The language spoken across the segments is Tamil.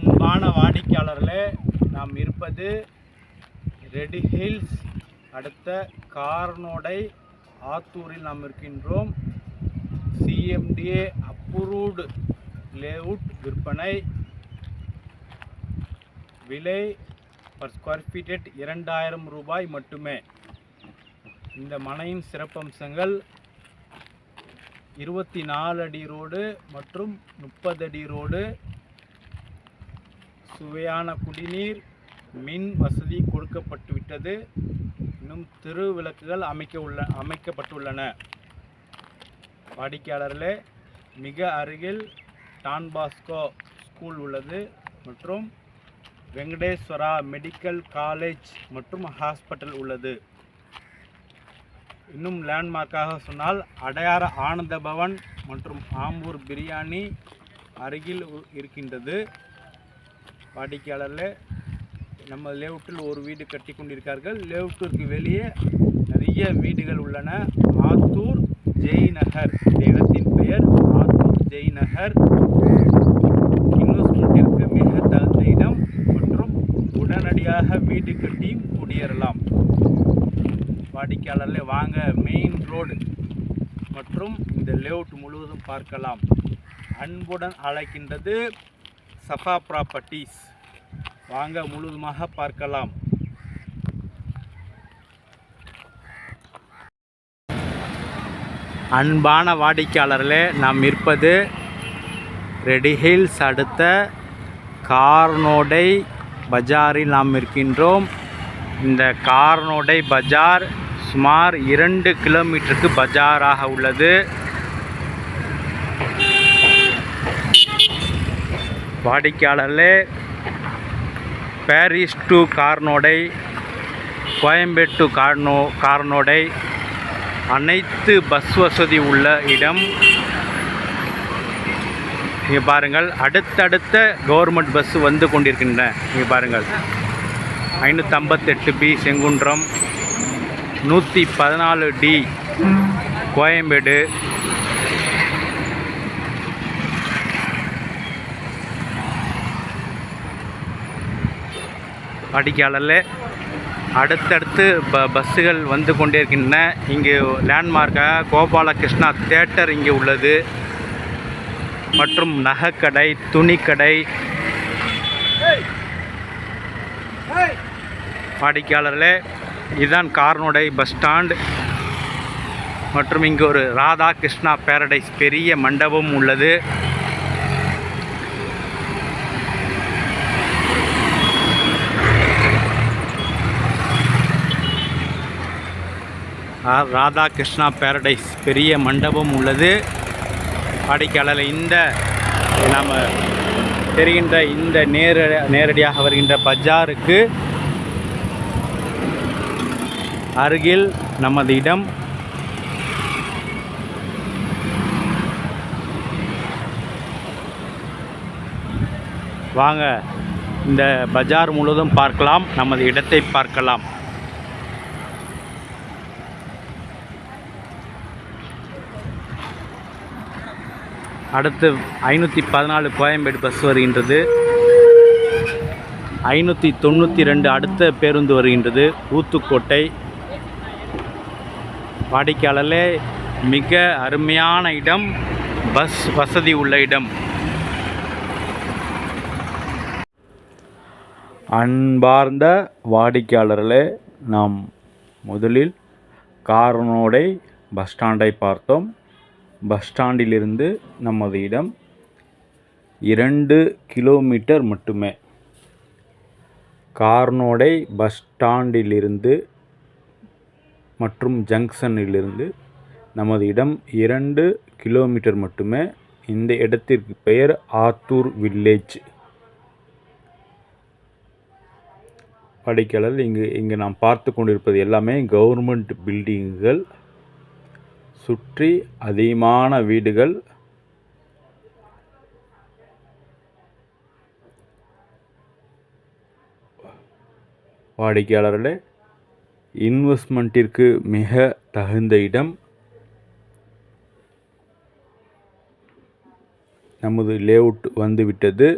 அன்பான வாடிக்கையாளர்களே நாம் இருப்பது ரெடி ஹில்ஸ் அடுத்த கார்னோடை ஆத்தூரில் நாம் இருக்கின்றோம். சிஎம்டிஏ அப்ரூவ்டு லேஅவுட் விற்பனை. விலை பர் ஸ்கொயர் ஃபீட் இரண்டாயிரம் ரூபாய் மட்டுமே. இந்த மனையின் சிறப்பம்சங்கள் இருபத்தி நாலு அடி ரோடு மற்றும் முப்பது அடி ரோடு சுவையான குடிநீர் மின் வசதி கொடுக்கப்பட்டுவிட்டது. இன்னும் இன்னும் திருவிளக்குகள் அமைக்க உள்ள அமைக்கப்பட்டுள்ளன. வாடிக்கையாளர்களே மிக அருகில் டான் பாஸ்கோ ஸ்கூல் உள்ளது மற்றும் வெங்கடேஸ்வரா மெடிக்கல் காலேஜ் மற்றும் ஹாஸ்பிட்டல் உள்ளது. இன்னும் லேண்ட்மார்க்காக சொன்னால் அடையாறு ஆனந்த பவன் மற்றும் ஆம்பூர் பிரியாணி அருகில் இருக்கின்றது. வாடிக்கையாளரில் நம்ம லேவுட்டில் ஒரு வீடு கட்டி கொண்டிருக்கார்கள் லேவுட்டிற்கு வெளியே நிறைய வீடுகள் உள்ளன. ஆத்தூர் ஜெய்நகர் இந்த இடத்தின் பெயர் ஆத்தூர் ஜெய்நகர். இன்வெஸ்ட்மெண்ட்டிற்கு மிக தகுந்த இடம் மற்றும் உடனடியாக வீடு கட்டியும் குடியேறலாம். வாடிக்கையாளர்களே வாங்க மெயின் ரோடு மற்றும் இந்த லேவுட் முழுவதும் பார்க்கலாம். அன்புடன் அழைக்கின்றது சஃபா ப்ராப்பர்ட்டிஸ் வாங்க முழுதுமாக பார்க்கலாம். அன்பான வாடிக்கையாளர்களே நாம் இருப்பது ரெடி ஹில்ஸ் அடுத்த கார்னோடை பஜாரில் நாம் இருக்கின்றோம். இந்த கார்னோடை பஜார் சுமார் இரண்டு கிலோமீட்டருக்கு பஜாராக உள்ளது. வாடிக்கையாளர்களே பாரிஸ் டு கார்னோடை கோயம்பேடு டு கார்னோ கார்னோடை அனைத்து பஸ் வசதி உள்ள இடம். இங்கே பாருங்கள் அடுத்தடுத்த கவர்மெண்ட் பஸ் வந்து கொண்டிருக்கின்றன. இங்கே பாருங்கள் ஐநூற்றம்பத்தெட்டு பி செங்குன்றம் நூற்றி பதினாலு டி கோயம்பேடு. வாடிக்கையாளரில் அடுத்தடுத்து ப பஸ்ஸுகள் வந்து கொண்டே இருக்கின்றன இங்கு லேண்ட்மார்க்காக கோபாலகிருஷ்ணா தேட்டர் இங்கே உள்ளது. மற்றும் நகைக்கடை துணிக்கடை. வாடிக்கையாளர்களே இதுதான் கார்னோடை பஸ் ஸ்டாண்ட். மற்றும் இங்கு ஒரு ராதா கிருஷ்ணா பேரடைஸ் பெரிய மண்டபம் உள்ளது. ராதா கிருஷ்ணா பேரடைஸ் பெரிய மண்டபம் உள்ளது. வாடிக்கையாளர் இந்த நாம் தெரிகின்ற இந்த நேர நேரடியாக வருகின்ற பஜாருக்கு அருகில் நமது இடம். வாங்க இந்த பஜார் முழுவதும் பார்க்கலாம் நமது இடத்தை பார்க்கலாம். அடுத்து ஐநூற்றி பதினாலு கோயம்பேடு பஸ் வருகின்றது. ஐநூற்றி தொண்ணூற்றி ரெண்டு அடுத்த பேருந்து வருகின்றது ஊத்துக்கோட்டை. வாடிக்கையாளர்களே மிக அருமையான இடம் பஸ் வசதி உள்ள இடம். அன்பார்ந்த வாடிக்கையாளர்களே நாம் முதலில் காரனோடை பஸ் ஸ்டாண்டை பார்த்தோம். பஸ் ஸ்டாண்டிலிருந்து நமது இடம் இரண்டு கிலோமீட்டர் மட்டுமே. கார்னோடை பஸ் ஸ்டாண்டிலிருந்து மற்றும் ஜங்ஷனிலிருந்து நமது இடம் இரண்டு கிலோமீட்டர் மட்டுமே. இந்த இடத்திற்கு பெயர் ஆத்தூர் வில்லேஜ். படிக்கலர் இங்கு இங்கு நாம் பார்த்து கொண்டிருப்பது எல்லாமே கவர்மெண்ட் பில்டிங்குகள். சுற்றி அதிகமான வீடுகள். வாடிக்கையாளர்களே இன்வெஸ்ட்மெண்ட்டிற்கு மிக தகுந்த இடம் நமது லேஅவுட் வந்துவிட்டது.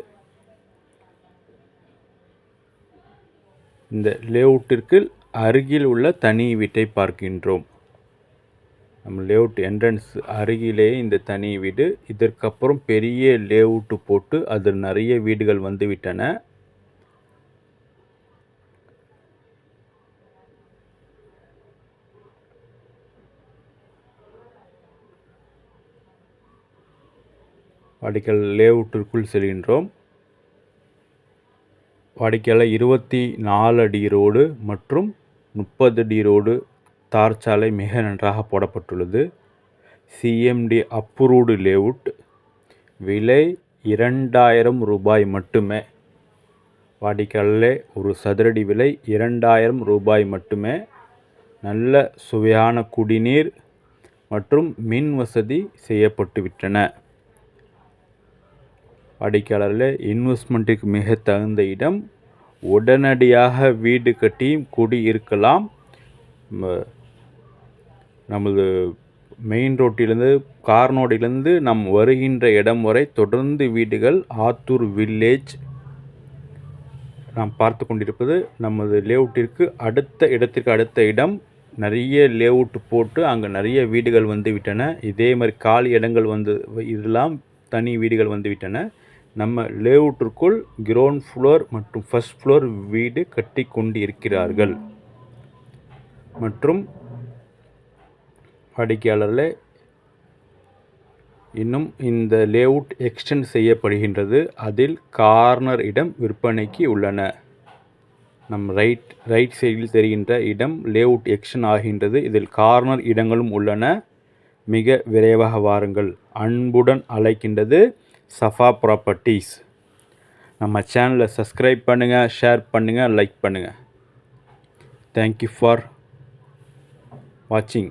இந்த லேஅவுட்டிற்கு அருகில் உள்ள தனி வீட்டை பார்க்கின்றோம். நம்ம லேவுட் என்ட்ரன்ஸ் அருகிலே இந்த தனி வீடு. இதற்கப்புறம் பெரிய லேவுட்டு போட்டு அதில் நிறைய வீடுகள் வந்துவிட்டன வாடிக்கல் லேஅவுட்டிற்குள் செல்கின்றோம். வாடிக்கையாளர் இருபத்தி நாலு அடி ரோடு மற்றும் முப்பது அடி ரோடு தார் சாலை மிக நன்றாக போடப்பட்டுள்ளது. சிஎம்டி அப்ரூவ்டு லேவுட் விலை இரண்டாயிரம் ரூபாய் மட்டுமே. வாடிக்கையாளர்களே ஒரு சதுரடி விலை இரண்டாயிரம் ரூபாய் மட்டுமே. நல்ல சுவையான குடிநீர் மற்றும் மின் வசதி செய்யப்பட்டுவிட்டன. வாடிக்கையாளர்களே இன்வெஸ்ட்மெண்ட்டுக்கு மிக தகுந்த இடம். உடனடியாக வீடு கட்டியும் குடி இருக்கலாம் நமது மெயின் ரோட்டிலிருந்து கார்னோடிலிருந்து நம் வருகின்ற இடம் வரை தொடர்ந்து வீடுகள் ஆத்தூர் வில்லேஜ் நாம் பார்த்து கொண்டிருப்பது நமது லேஅவுட்டிற்கு அடுத்த இடத்திற்கு அடுத்த இடம். நிறைய லேஅவுட் போட்டு அங்கே நிறைய வீடுகள் வந்து விட்டன இதே மாதிரி காலி இடங்கள் வந்து இதெல்லாம் தனி வீடுகள் வந்து விட்டன நம்ம லேஅவுட்டிற்குள் கிரவுண்ட் ஃப்ளோர் மற்றும் ஃபர்ஸ்ட் ஃப்ளோர் வீடு கட்டி கொண்டு இருக்கிறார்கள் மற்றும் வாடிக்கையாளர்களே இன்னும் இந்த லேஅவுட் எக்ஸ்டெண்ட் செய்யப்படுகின்றது. அதில் கார்னர் இடம் விற்பனைக்கு உள்ளன. நம் ரைட் ரைட் சைடில் தெரிகின்ற இடம் லேஅவுட் எக்ஷன் ஆகின்றது. இதில் கார்னர் இடங்களும் உள்ளன. மிக விரைவாக வாருங்கள். அன்புடன் அழைக்கின்றது சஃபா ப்ராப்பர்ட்டிஸ் நம்ம சேனலை சப்ஸ்கிரைப் பண்ணுங்கள் ஷேர் பண்ணுங்கள் லைக் பண்ணுங்கள் தேங்க்யூ ஃபார் வாட்சிங்